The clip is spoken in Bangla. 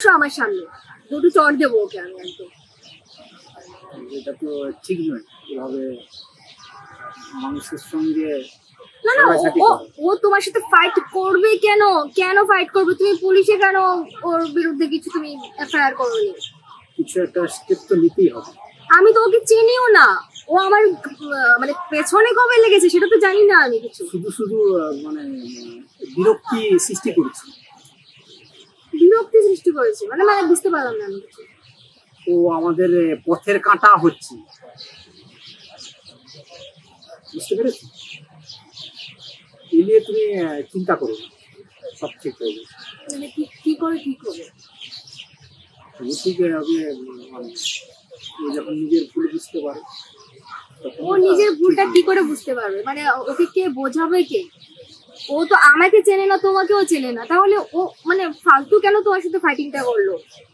আমার সামনে। দুটো চড় দেবো ওকে আমি একদম। এটা তো ঠিক নয় এভাবে মানুষের সঙ্গে না না ও- ও তোমার সাথে ফাইট করবে কেন? কেন ফাইট করবে? তুমি পুলিশে কেন ওর বিরুদ্ধে কিছু তুমি এফআইআর করোনি? কিছু একটা স্টেপ তো নিতেই হবে। আমি তো ওকে চিনিও না। ও আমার মানে পেছনে কবে লেগেছে সেটা তো জানি না আমি কিছু। শুধু শুধু মানে বিরক্তি সৃষ্টি করেছে। সৃষ্টি করেছে। মানে মানে বুঝতে পারলাম না আমি কিছু। ও আমাদের পথের কাঁটা হচ্ছে। বুঝতে পেরেছি? এ নিয়ে তুমি চিন্তা করো না। সব ঠিক হয়ে যাবে। মানে কি কি করে ঠিক হবে? তুমি ঠিক হবে উম, মানে যখন নিজের ভুল বুঝতে পারে ও নিজের ভুলটা কি করে বুঝতে পারবে? মানে ওকে কে বোঝাবে কে? ও তো আমাকে চেনে না, তোমাকেও চেনে না। তাহলে ও মানে ফালতু কেন তোমার সাথে ফাইটিংটা করল?